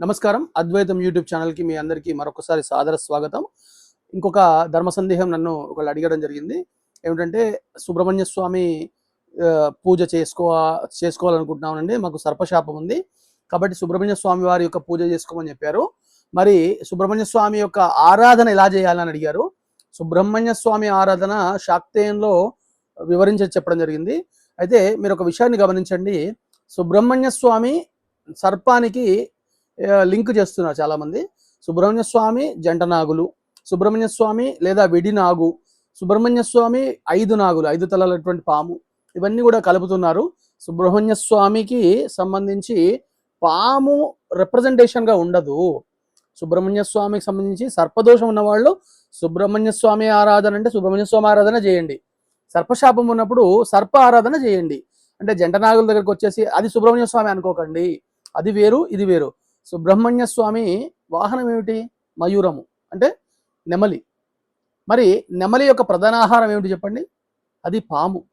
నమస్కారం. అద్వైతం యూట్యూబ్ ఛానల్కి మీ అందరికీ మరొకసారి సాదర స్వాగతం. ఇంకొక ధర్మ సందేహం నన్ను ఒకళ్ళు అడగడం జరిగింది. ఏమిటంటే సుబ్రహ్మణ్య స్వామి పూజ చేసుకో చేసుకోవాలనుకుంటున్నామండి మాకు సర్పశాపం ఉంది. కాబట్టి సుబ్రహ్మణ్య స్వామి వారి యొక్క పూజ చేసుకోమని చెప్పారు. మరి సుబ్రహ్మణ్య స్వామి యొక్క ఆరాధన ఎలా చేయాలని అడిగారు. సుబ్రహ్మణ్య స్వామి ఆరాధన శాక్తేయంలో వివరించి చెప్పడం జరిగింది. అయితే మీరు ఒక విషయాన్ని గమనించండి. సుబ్రహ్మణ్య స్వామి సర్పానికి లింక్ చేస్తున్నారు చాలా మంది సుబ్రహ్మణ్య స్వామి జంట నాగులు. సుబ్రహ్మణ్య స్వామి లేదా విడి నాగు. సుబ్రహ్మణ్య స్వామి ఐదు నాగులు ఐదు తలలటువంటి పాము. ఇవన్నీ కూడా కలుపుతున్నారు. సుబ్రహ్మణ్య స్వామికి సంబంధించి పాము రిప్రజెంటేషన్గా గా ఉండదు. సుబ్రహ్మణ్య స్వామికి సంబంధించి సర్పదోషం ఉన్నవాళ్ళు సుబ్రహ్మణ్య స్వామి ఆరాధన అంటే సుబ్రహ్మణ్య స్వామి ఆరాధన చేయండి. సర్పశాపం ఉన్నప్పుడు సర్ప ఆరాధన చేయండి. అంటే జంట నాగుల దగ్గరకు వచ్చేసి అది సుబ్రహ్మణ్య స్వామి అనుకోకండి. అది వేరు ఇది వేరు. సుబ్రహ్మణ్య స్వామి వాహనం ఏమిటి? మయూరము. అంటే నెమలి. మరి నెమలి యొక్క ప్రధాన ఆహారం ఏమిటి చెప్పండి? అది పాము.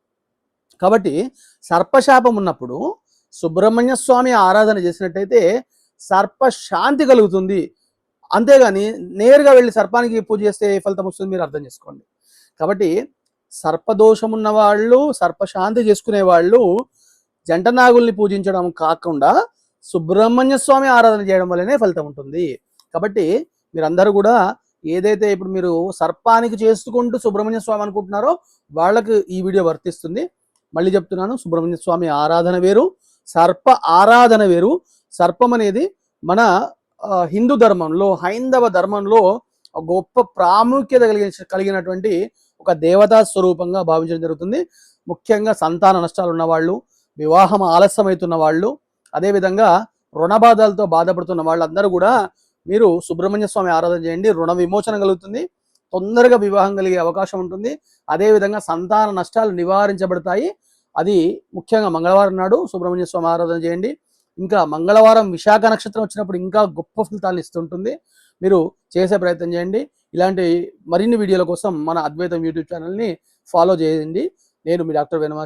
కాబట్టి సర్పశాపం ఉన్నప్పుడు సుబ్రహ్మణ్య స్వామి ఆరాధన చేసినట్టయితే సర్పశాంతి కలుగుతుంది. అంతేగాని నేరుగా వెళ్ళి సర్పానికి పూజ చేస్తే ఏ ఫలితం వస్తుంది మీరు అర్థం చేసుకోండి. కాబట్టి సర్పదోషం ఉన్న వాళ్ళు సర్పశాంతి చేసుకునే వాళ్ళు జంట నాగుల్ని పూజించడం కాకుండా సుబ్రహ్మణ్య స్వామి ఆరాధన చేయడం వల్లనే ఫలితం ఉంటుంది. కాబట్టి మీరందరూ కూడా ఏదైతే ఇప్పుడు మీరు సర్పానికి చేసుకుంటూ సుబ్రహ్మణ్య స్వామి అనుకుంటున్నారో వాళ్ళకు ఈ వీడియో వర్తిస్తుంది. మళ్ళీ చెప్తున్నాను సుబ్రహ్మణ్య స్వామి ఆరాధన వేరు సర్ప ఆరాధన వేరు. సర్పం అనేది మన హిందూ ధర్మంలో హైందవ ధర్మంలో గొప్ప ప్రాముఖ్యత కలిగిన కలిగినటువంటి ఒక దేవతా స్వరూపంగా భావించడం జరుగుతుంది. ముఖ్యంగా సంతాన నష్టాలు ఉన్న వాళ్ళు వివాహం ఆలస్యమవుతున్న వాళ్ళు అదేవిధంగా రుణ బాధలతో బాధపడుతున్న వాళ్ళందరూ కూడా మీరు సుబ్రహ్మణ్య స్వామి ఆరాధన చేయండి. రుణ విమోచన కలుగుతుంది. తొందరగా వివాహం కలిగే అవకాశం ఉంటుంది. అదేవిధంగా సంతాన నష్టాలు నివారించబడతాయి. అది ముఖ్యంగా మంగళవారం నాడు సుబ్రహ్మణ్య స్వామి ఆరాధన చేయండి. ఇంకా మంగళవారం విశాఖ నక్షత్రం వచ్చినప్పుడు ఇంకా గొప్ప ఫలితాలను ఇస్తుంటుంది. మీరు చేసే ప్రయత్నం చేయండి. ఇలాంటి మరిన్ని వీడియోల కోసం మన అద్వైతం యూట్యూబ్ ఛానల్ని ఫాలో చేయండి. నేను మీ డాక్టర్ వెనమాష